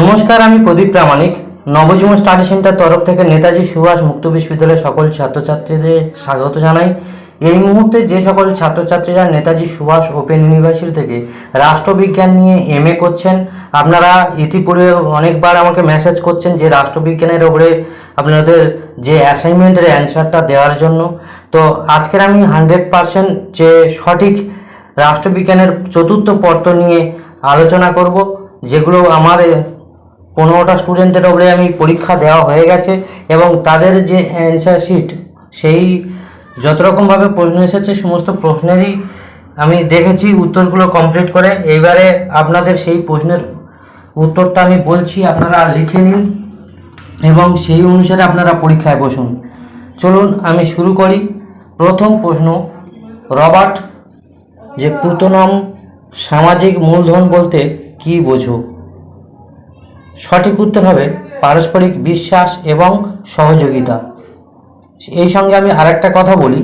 নমস্কার, আমি Pradip Pramanik. Nabajiban study centre তরফ থেকে নেতাজি সুভাষ মুক্ত বিশ্ববিদ্যালয়ের সকল ছাত্রছাত্রীদের স্বাগত জানাই। এই মুহূর্তে যে সকল ছাত্রছাত্রীরা নেতাজি সুভাষ ওপেন ইউনিভার্সিটি থেকে রাষ্ট্রবিজ্ঞান নিয়ে এমএ করছেন, আপনারা ইতিপূর্বে অনেকবার আমাকে মেসেজ করছেন যে রাষ্ট্রবিজ্ঞানের ওপরে আপনাদের যে অ্যাসাইনমেন্টের অ্যান্সারটা দেওয়ার জন্য। তো আজকের আমি হান্ড্রেড পারসেন্ট যে সঠিক রাষ্ট্রবিজ্ঞানের চতুর্থ পত্র নিয়ে আলোচনা করব। যেগুলো আমার পনেরোটা স্টুডেন্টের ওপরে আমি পরীক্ষা দেওয়া হয়ে গেছে এবং তাদের যে অ্যান্সার শিট সেই যত রকমভাবে প্রশ্ন এসেছে, সমস্ত প্রশ্নেরই আমি দেখেছি, উত্তরগুলো কমপ্লিট করে। এইবারে আপনাদের সেই প্রশ্নের উত্তরটা আমি বলছি, আপনারা লিখে নিন এবং সেই অনুসারে আপনারা পরীক্ষায় বসুন। চলুন, আমি শুরু করি। প্রথম প্রশ্ন, রবার্ট, যে পুতনম সামাজিক মূলধন বলতে কি বোঝো? সঠিক উত্তর হবে পারস্পরিক বিশ্বাস এবং সহযোগিতা। এই সঙ্গে আমি আরেকটা কথা বলি।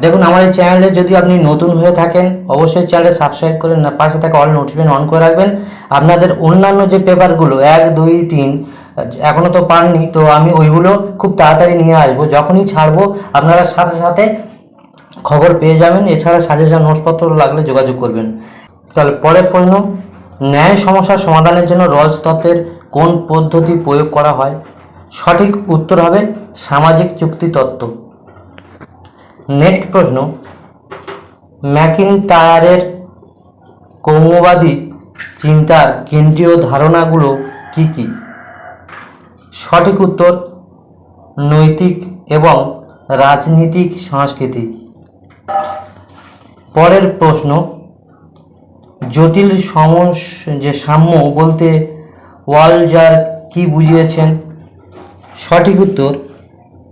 দেখুন, আমার এই চ্যানেলে যদি আপনি নতুন হয়ে থাকেন, অবশ্যই চ্যানেলে সাবস্ক্রাইব করে না, পাশে থাকা অল নোটিফিকেশন অন করে রাখবেন। আপনাদের অন্যান্য যে পেপারগুলো, এক, দুই, তিন এখনও তো পাননি, তো আমি ওইগুলো খুব তাড়াতাড়ি নিয়ে আসব। যখনই ছাড়বো, আপনারা সাথে সাথে খবর পেয়ে যাবেন। এছাড়া সাজেশন নোটসপত্র লাগলে যোগাযোগ করবেন। তাহলে পরের প্রশ্ন ন্যায় সমস্যার সমাধানের জন্য রলস তত্ত্বের কোন পদ্ধতি প্রয়োগ করা হয়? সঠিক উত্তর হবে সামাজিক চুক্তি তত্ত্ব। নেক্সট প্রশ্ন। ম্যাকিনটায়ারের কৌমবাদী চিন্তার কেন্দ্রীয় ধারণাগুলো কি কি? সঠিক উত্তর, নৈতিক এবং রাজনীতিক সংস্কৃতি পরের প্রশ্ন। জটিল সমস, যে সাম্য বলতে ওয়ালজার কি বুঝিয়েছেন? সঠিক উত্তর,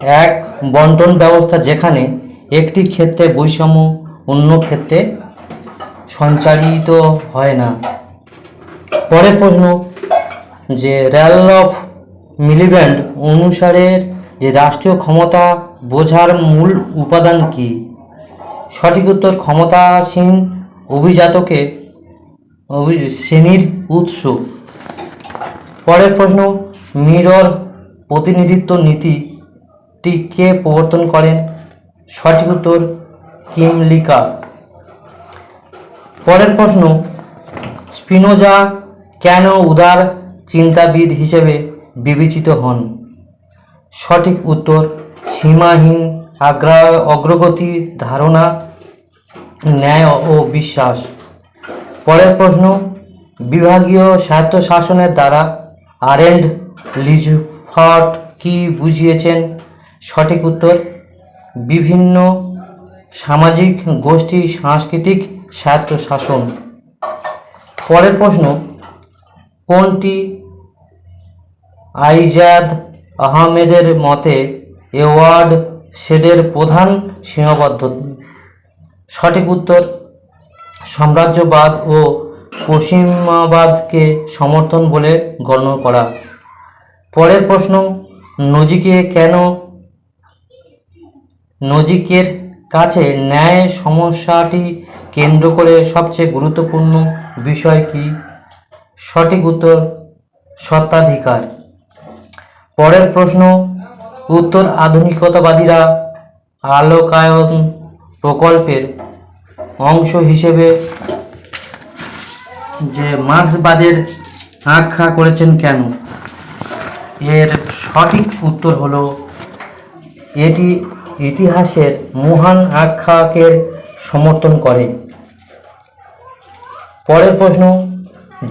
এক বন্টন ব্যবস্থা যেখানে একটি ক্ষেত্রে বৈষম্য, অন্য ক্ষেত্রে সঞ্চারিত হয় না। পরের প্রশ্ন, যে র্যাল অফ মিলিব্যান্ড অনুসারের যে রাষ্ট্রীয় ক্ষমতা বোঝার মূল উপাদান কি? সঠিক উত্তর, ক্ষমতাসীন অভিজাতকে অভি- শ্রেণির উৎস। পরের প্রশ্ন মিরর প্রতিনিধিত্ব নীতিটি কে প্রবর্তন করেন? সঠিক উত্তর কিমলিকা পরের প্রশ্ন, স্পিনোজা কেন উদার চিন্তাবিদ হিসেবে বিবেচিত হন? সঠিক উত্তর, সীমাহীন আগ্রা, অগ্রগতি ধারণা, ন্যায় ও বিশ্বাস। পরের প্রশ্ন, বিভাগীয় স্বায়ত্তশাসনের দ্বারা আর আরেন্ড লিজফার্ট কি বুঝিয়েছেন? সঠিক উত্তর, বিভিন্ন সামাজিক, গোষ্ঠী, সাংস্কৃতিক স্বায়ত্তশাসন। পরের প্রশ্ন, কোনটি আইজাদ আহমেদের মতে এওয়ার্ড শেডের প্রধান সীমাবদ্ধ? সঠিক উত্তর সাম্রাজ্যবাদ ও পশ্চিমাবাদকে সমর্থন বলে গণ্য করা। পরের প্রশ্ন, নজিকে কেন নজিকের কাছে ন্যায় সমস্যাটি কেন্দ্র করে সবচেয়ে গুরুত্বপূর্ণ বিষয় কি? সঠিক উত্তর, সত্ত্বাধিকার। পরের প্রশ্ন, উত্তর আধুনিকতাবাদীরা আলোকায়ন প্রকল্পের অংশ হিসেবে যে মার্ক্সবাদের আখ্যা করেছেন কেন? এর সঠিক উত্তর হলো, এটি ইতিহাসের মহান আখ্যাকের সমর্থন করে। পরের প্রশ্ন,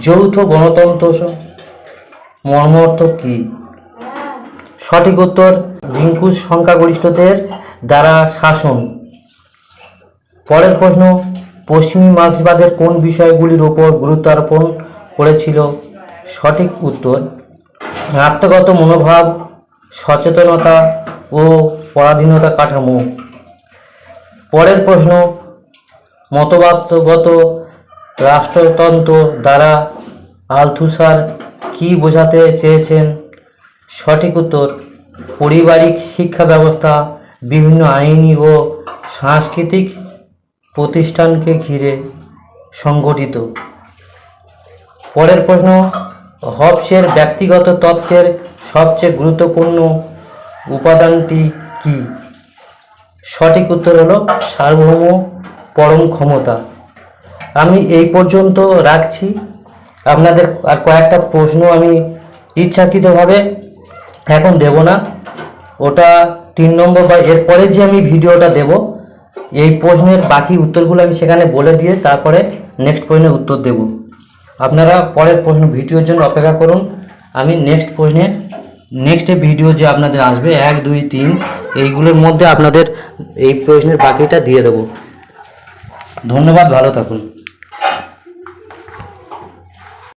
যৌথ গণতন্ত্র মর্মার্থ কী? সঠিক উত্তর, রিঙ্কুশ সংখ্যাগরিষ্ঠদের দ্বারা শাসন। পরের প্রশ্ন, পশ্চিমী মার্ক্সবাদের কোন বিষয়গুলির ওপর গুরুত্ব আরোপণ করেছিল? সঠিক উত্তর আত্মগত মনোভাব, সচেতনতা ও পরাধীনতা কাঠামো। পরের প্রশ্ন, মতবাদগত রাষ্ট্রতন্ত্র দ্বারা আলথুসার কি বোঝাতে চেয়েছেন? সঠিক উত্তর, পারিবারিক শিক্ষা ব্যবস্থা, বিভিন্ন আইনি ও সাংস্কৃতিক প্রতিষ্ঠানকে ঘিরে সংগঠিত। পরের প্রশ্ন, হবসের ব্যক্তিগত তত্ত্বের সবচেয়ে গুরুত্বপূর্ণ উপাদানটি কি? সঠিক উত্তর হলো সার্বভৌম পরম ক্ষমতা। আমি এই পর্যন্ত রাখছি। আপনাদের আর কয়েকটা প্রশ্ন আমি ইচ্ছাকৃতভাবে এখন দেব না। ওটা তিন নম্বর বা এরপরে যে আমি ভিডিওটা দেব এই প্রশ্নের বাকি উত্তরগুলো আমি সেখানে বলে দিয়ে তারপরে নেক্সট প্রশ্নের উত্তর দেব। আপনারা পরের প্রশ্ন ভিডিওর জন্য অপেক্ষা করুন। আমি নেক্সট প্রশ্নে নেক্সট ভিডিও যে আপনাদের আসবে, এক, দুই, তিন, এইগুলোর মধ্যে আপনাদের এই প্রশ্নের বাকিটা দিয়ে দেবো। ধন্যবাদ, ভালো থাকুন।